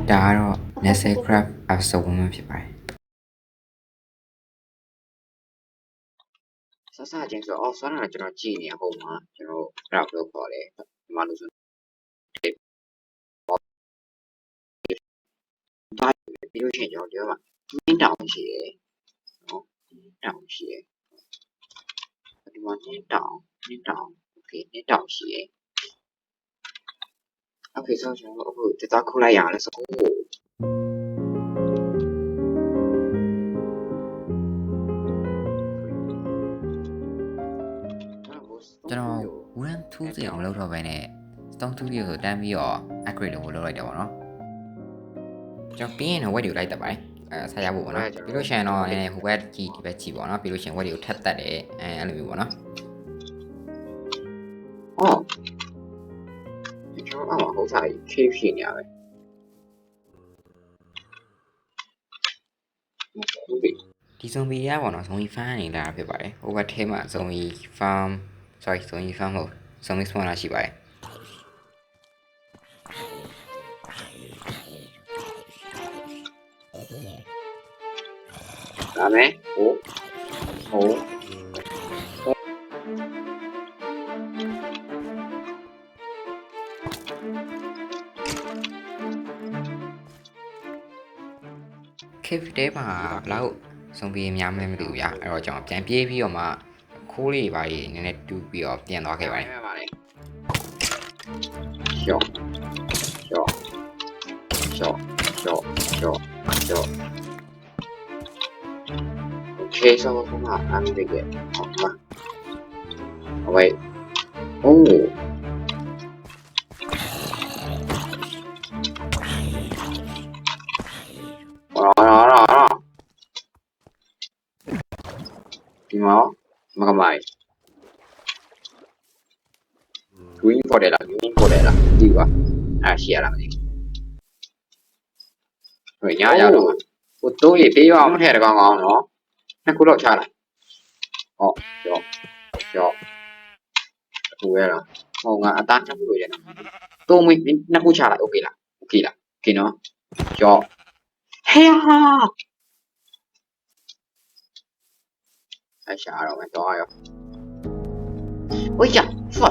ဒါကတော့ Nestle Craft episode 1ဖြစ်ပါတယ် ဆက်စချင်းဆိုအော်ဆွမ်းတာကျွန်တော်ကြည့်နေရဟုတ်မှာကျွန်တော်အဲ့ဒါဘယ်လိုခေါ်လဲဒီမှာလို့ဆိုဒါပြီးလို့ရှိရင်ကျွန်တော်ဒီမှာနင်းတောင်ရှိတယ်နော်နင်းတောင်ရှိတယ်ဒီမှာနင်းတောင်နင်းတောင်โอเคနင်းတောင်ရှိတယ် Okay ဆိုတော့ကျွန်တော်အခုတက်သားခုလိုက်ရအောင်လဲဆိုတော့ကျွန်တော်1 2 3အောင်လောက်တော့ပဲနဲ့3 2 3ကိုတန်းပြီးတော့ upgrade လုပ်လို့လောက်လိုက်တယ်ပေါ့နော်ကျွန်တော်ပြင်းရင်တော့ weight တွေလိုက်တတ်ပါတယ်အဲဆက်ရဖို့ပေါ့နော်ပြီးလို့ရှိရင်တော့နည်းနည်းဟိုဘက်ကြည့်ဒီဘက်ကြည့်ပေါ့နော်ပြီးလို့ရှိရင် weight တွေကိုထပ်တက်တယ်အဲအဲ့လိုမျိုးပေါ့နော် ကျွန်တော်အော်ဟုတ်စားခေးဖြစ်နေရပဲဟုတ်ပြီဒီ zombie ရပေါ့နော် zombie farm နေလာတာဖြစ်ပါတယ်ဟိုဘက်ထဲမှာ zombie farm sorry zombie farm မဟုတ် zombie spawner ရှိပါတယ်ဒါမဲ့ဟိုဟို cave တဲမှာဘလောက် zombie များမလဲမသိဘူးဗျအဲ့တော့ကျွန်တော်ပြန်ပြေးပြီးတော့မှခိုးလေးပါကြီးနည်းနည်းတူးပြီးတော့ပြန်သွားခဲ့ပါတယ် ပါလေရှော့ရှော့ရှော့ရှော့ရှော့ရှော့โอเคဆိုတော့ผมอ่ะอันนี้ก็ออกมาเอาไว้โอ้อ๋อ တယ်လား green ပေါ်တယ်လားဒီပါအဲ့ရှိရလားမသိဘူးဟိုညာရတော့ဟိုတိုးရပေးရအောင်မထည့်တကောင်ကောင်နော်နှစ်ခုတော့ချလိုက်ဟောကြော့ကြော့ဟိုရလားဟောငါအသားနှစ်ခုလို့ရနော်တိုးမွေးနှစ်ခုချလိုက်โอเคလားโอเคလားโอเคနော်ကြော့ဟေးဟာအဲ့ရှာတော့မယ်တော့ရော ်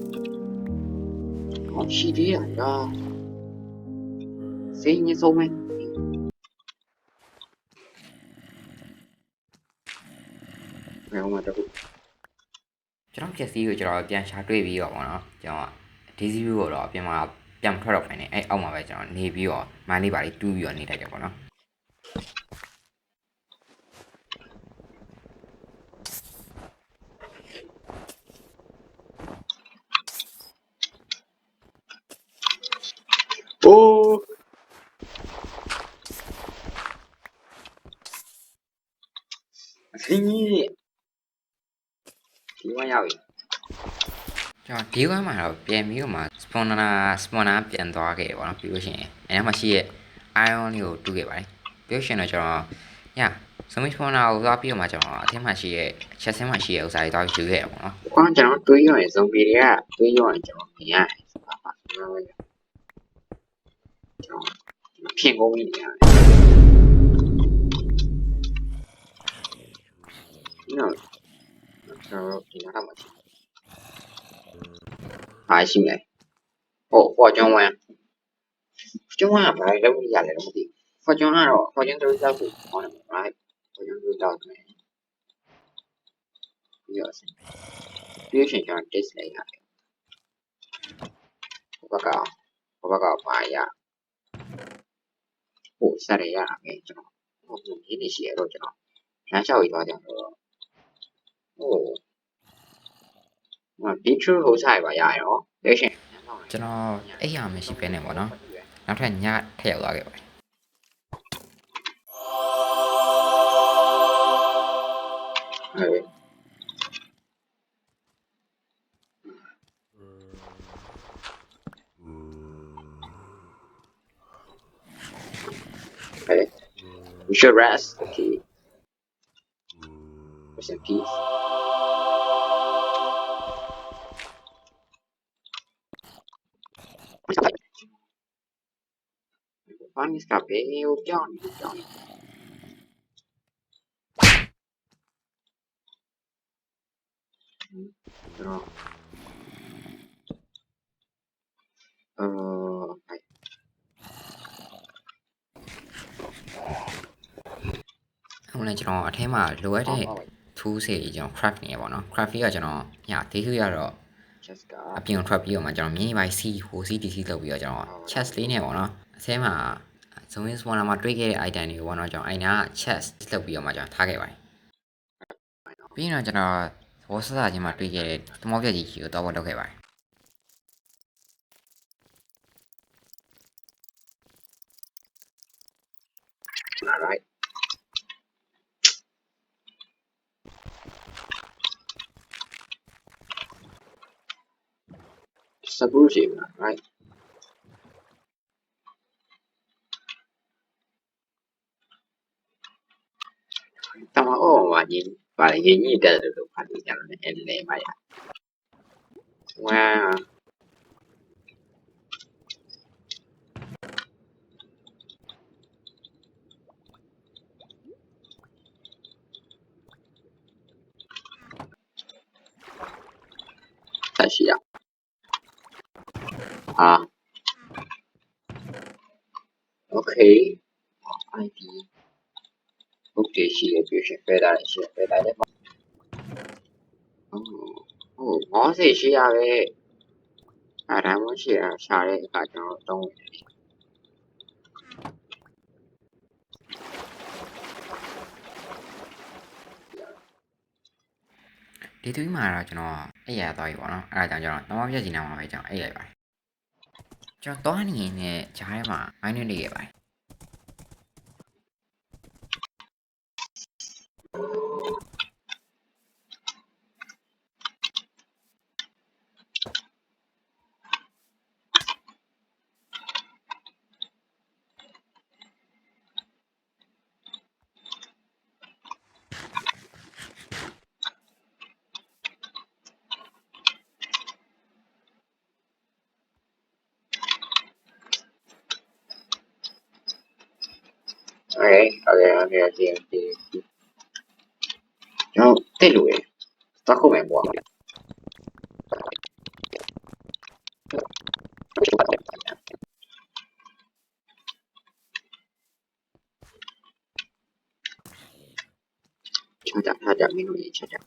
ဟောရှိသေးရလား။စိတ်ညစ်ဆုံးမယ်။ဘယ်မှာတော့ကျွန်တော် chassis ကိုကျွန်တော်ပြန်ရှာတွေ့ပြီးတော့ပေါ့နော်ကျွန်တော် daisy view ကိုတော့ပြန်มาပြန်မထွက်တော့ခိုင်းနေအဲ့အောက်မှာပဲကျွန်တော်နေပြီးတော့မိုင်းလေးပါလေးတူးပြီးတော့နေလိုက်တယ်ပေါ့နော်။အိုးအစင်းကြီးဒီမှာရောက်ပြီ ကျွန်တော်ဒီကမှာတော့ပြန်ပြီးတော့မှ spawner spawner ပြန်သွားခဲ့တယ်ပေါ့နော်ပြီးလို့ရှိရင်အဲ့မှာရှိရဲ့ iron လေးကိုတူးခဲ့ပါတယ်ပြီးလို့ရှိရင်တော့ကျွန်တော်ည zombie spawner ကိုသွားပြီးတော့မှကျွန်တော်အထက်မှာရှိရဲ့ chat ဆင်းမှာရှိရဲ့ဥစားတွေသွားယူခဲ့တယ်ပေါ့နော်။ကွာကျွန်တော်တွေးရရင်ဇုံပီတွေကတွေးရရင်ကျွန်တော်မြင်ရတယ်။ပါပါကျွန်တော်ကျွန်တော်ဖြင့်ကုန်ပြီနေရတယ်။နော်ကျွန်တော်ဒီနားမှာ အားရှိမယ်။ဟုတ် fortune 1 fortune 1ကဘာလဲလုပ်ရလဲတော့မသိဘူး။ fortune ကတော့ fortune 3လောက်ကိုဟောတယ် right fortune 3လောက်တယ်ပြီးတော့ပြီးရှင်ကျွန်တော် test လိုက်ရတယ်ဘက်ကဘက်ကပါရဟိုစရရမယ်ကျွန်တော်ဟိုဒီနေ့ရှိရတော့ကျွန်တော်လမ်းလျှောက်ပြီးသွားကြတော့ဟို feature ဟိုဆိုင်ပါရရတော့ patient ကျွန်တော်အဲ့ရမရှိပဲနဲ့ပေါ့နော်နောက်ထပ်ညထည့်ရောက်သွားခဲ့ပါတယ်အဲ့ Okay. We should rest. Okay. Rest in peace. Funny stuff, eh? Oh, Johnny, Johnny. Draw. Uh, right. ဟိုလည်းကျွန်တော်အထဲမှာလိုအပ်တဲ့ Oh, oh, tool တွေကျွန်တော် craft နေရပါတော့ craft ကကျွန်တော်ညဒေးထူရတော့ just အ got. ပြင်ကိုထွက်ပြီးတော့မှကျွန်တော်မြင်းပိုင်း C ဟို C DC လောက်ပြီးတော့ကျွန်တော် chest လေးနဲ့ပေါ့နော်အထဲမှာ zone spawner မှာတွေ့ခဲ့တဲ့ item တွေကိုပေါ့နော်ကျွန်တော်အိုင်နာ chest လောက်ပြီးတော့မှကျွန်တော်ထားခဲ့ပါတယ်ပြီးရင်တော့ကျွန်တော်ဘောဆစာချင်းမှာတွေ့ခဲ့တဲ့သမောပြက်ကြီးကြီးကိုတော့ဘောလုပ်ခဲ့ပါတယ် Alright. Subversive, right? တမအော်မှာကြီးပါလေရင်ကြီးတက်တယ်လို့ဖတ်လို့ကြတယ်အဲ့ လေမရဝါဆက်ရှိရအာ okay ID ဟုတ်တယ်ရှိရပြရှင်ပဲတာရှိရပဲတာလည်းဟုတ်ဟုတ်ငေါစီရှိရပဲအဲ့ဒါမှရှိရရှာတဲ့အခါကျွန်တော်တုံးတယ်ဒီသူကြီးမှာတော့ကျွန်တော်အဲ့ရသွားပြီပေါ့နော်အဲ့ဒါကြောင့်ကျွန်တော်သမောပြက်ကြီးနားမှာပဲကျွန်တော်အဲ့လိုက်ပါတယ် ကျွန်တော်သွားနေရင်လည်းဂျားထဲမှာ minus လေးခဲ့ပါတယ် Okay, okay, okay, okay, okay. ကျွန်တော်တက်လို့ရသွားခုမယ်ပေါ့ချာချာချာချာမင်းတို့ရေချာချာ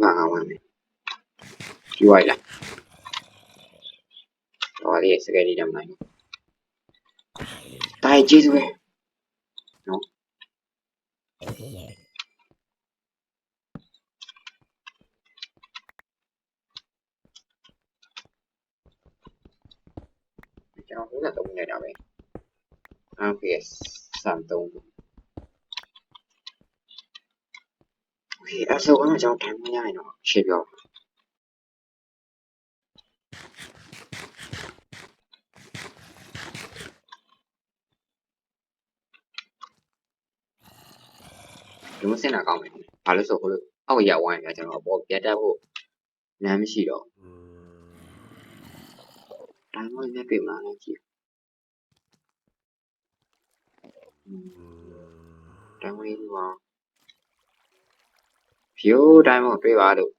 ငါအောင်ဝင်မယ်ကြည့်ဝိုင်လားတော့ဒီစကယ်ဒီတမ်းနိုင် တိုင်ကျေးဇူးပဲကျွန်တော်ဟုတ်တာတုံးနေတာပဲ RPS စံတုံး Okay အဲ့ဆိုတော့ကျွန်တော်ထိုင် မရရင်တော့ရှင်းပြောဒီမစင်တာကောင်းတယ်။ဘာလို့ဆိုဟိုလိုအောက်ရောက်ဝိုင်းကကျွန်တော်ပေါ်ပြတ်တတ်ဖို့လမ်းမရှိတော့။ဒါမှမဟုတ်ပြင်မလားကြည့်။ဒါမှမဟုတ်ဒီမှာဖြိုးတိုင်းမတွေ့ပါလို့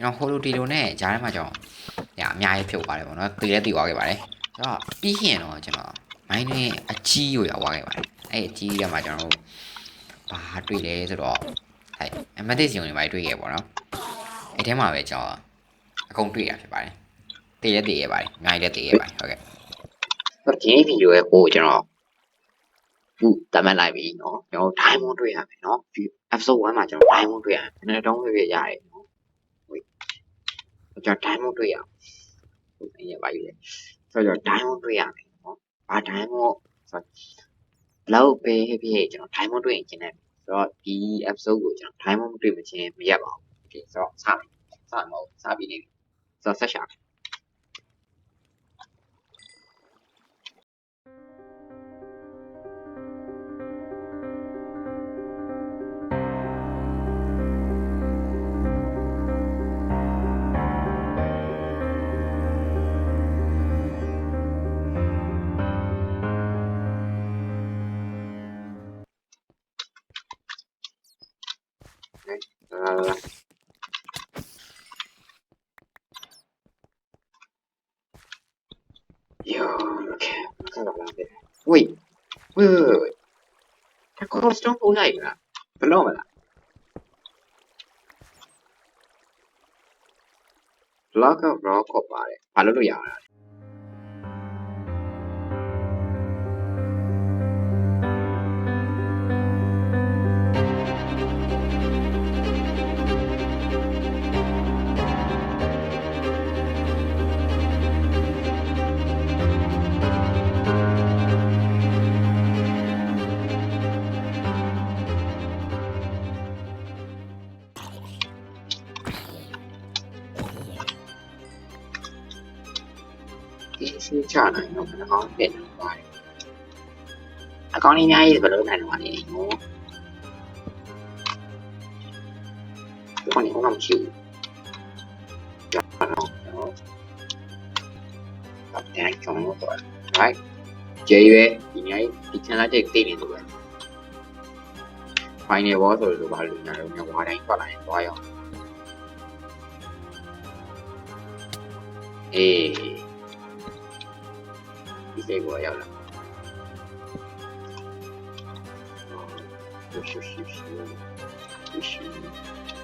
ကျွန်တော်ဟိုလိုတီလိုနဲ့ဂျားထဲမှာကျွန်တော်ညာအများကြီးဖြုတ်ပါတယ်ပေါ့နော်တည်လဲတည်သွားခဲ့ပါတယ်အဲ့တော့ပြီးရင်တော့ကျွန်တော်မိုင်းတွင်အကြီးကိုရောက်သွားခဲ့ပါတယ်အဲ့အကြီးကမှကျွန်တော်တို့ဘာတွေ့လဲဆိုတော့အဲ့အမတ်တစ်စီုံတွေပါတွေ့ခဲ့ပေါ့နော်အဲ့ထဲမှာပဲကျွန်တော်အကုန်တွေ့ရဖြစ်ပါတယ်တည်လဲတည်ရပါတယ်အများကြီးလည်းတည်ရပါတယ်ဟုတ်ကဲ့တော့ဒီဗီဒီယိုရဲ့ကိုကျွန်တော် ခုတတ်မှတ်လိုက်ပြီเนาะကျွန်တော် diamond တွေ့ရမယ်เนาะ episode 1မှာကျွန်တော် diamond တွေ့ရမယ်နည်းနည်းတောင်းပြပြရတယ်เนาะ wait ကျွန်တော် diamond တွေ့ရအောင်ဟုတ်အရင်ပါယူလေဆိုတော့ကျွန်တော် diamond တွေ့ရမယ်เนาะဘာ diamond ဆိုတော့ဘလောက်ပဲဖြစ်ကျွန်တော် diamond တွေ့ရင်ကျင်းတယ်ဆိုတော့ဒီ episode ကိုကျွန်တော် diamond မတွေ့မချင်းမရက်ပါဘူး okay ဆိုတော့စမယ်စမှာမဟုတ်စပြီးနေပြီဆိုတော့ဆက်ရှာမယ် Wait, wait, wait, wait. 他刚刚装疯那一个，不弄了。Block up rock ပါလေ။ဘာလို့လို့ရတာ ယ်ဘာလို့လို့ရအောင်လဲဒီစီချနိုင်တော့ဘယ်ကောင်ဖြစ်နေပါလဲအကောင်ကြီးအများကြီးဘယ်လိုနိုင်တော့လဲနော်ဒီကောင်ကြီးကတော့မရှိဘူးကြောက်တော့တော့အပြန်ချုံလို့တော့ right ကျေးရွယ်ဒီ ညဒီချန်လာတဲ့တိတ်နေလို့ပဲ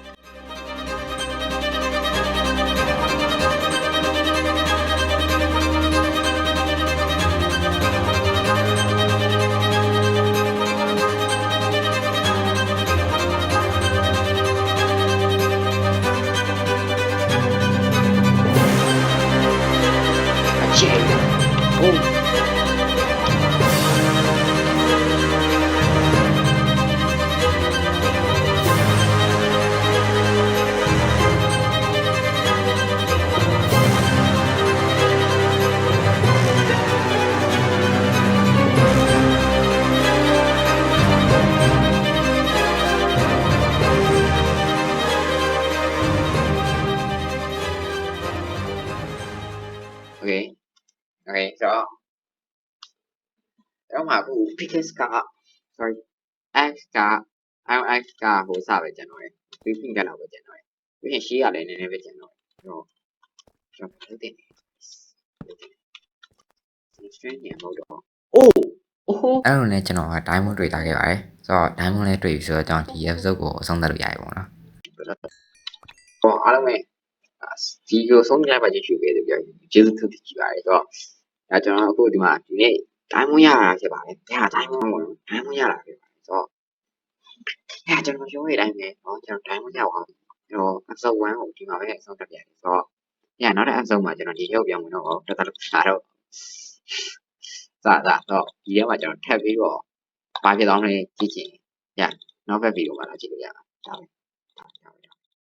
Okay. So တော့မှာအခု Picus က sorry X က IX ကဟိုစပဲကျန်တော့တယ်။ briefing ကတော့ပဲကျန်တော့တယ်။ပြီးရင်ရှေ့ကလည်းနည်းနည်းပဲကျန်တော့တယ်။တော့ကျွန်တော်လုပ်တယ်။ Strange ညမဟုတ်တော့။ Oh! Oh! အဲ့လိုနဲ့ကျွန်တော်က diamond တွေ့ထားခဲ့ပါတယ်ဆိုတော့ diamond လည်းတွေ့ပြီဆိုတော့ကျွန်တော်ဒီ episode ကိုအဆုံးသတ်လို့ရပြီပေါ့နော်ဟောအားလုံးပဲ ဒီကိုဆုံးဖြတ်ပါကြည့်ရှုခဲ့တယ်ပြောရင်ကျေးဇူးတင်ကြည့်ပါတယ်ဆိုတော့ဒါကျွန်တော်အခုဒီမှာဒီနေ့ diamond ရတာဖြစ်ပါတယ်။ဒါ diamond ပေါ့နော် diamond ရတာဖြစ်ပါတယ်ဆိုတော့အဲကျွန်တော်ပြောရတဲ့အတိုင်းပဲเนาะကျွန်တော် diamond ရအောင်ကျွန်တော် episode 1ကိုဒီမှာပဲအဆုံးသတ်ပြရတယ်ဆိုတော့ညနောက်တဲ့ episode မှာကျွန်တော်ဒီရောက်ပြန်ဝင်တော့တော်တော်လာတော့စတာတော့ဒီထဲမှာကျွန်တော်ထပ်ပြီးတော့ဘာဖြစ်သွားမလဲကြည့်ချင်ညနောက်ဘက်ဗီဒီယိုမှာလာကြည့်လို့ရတာဒါပဲ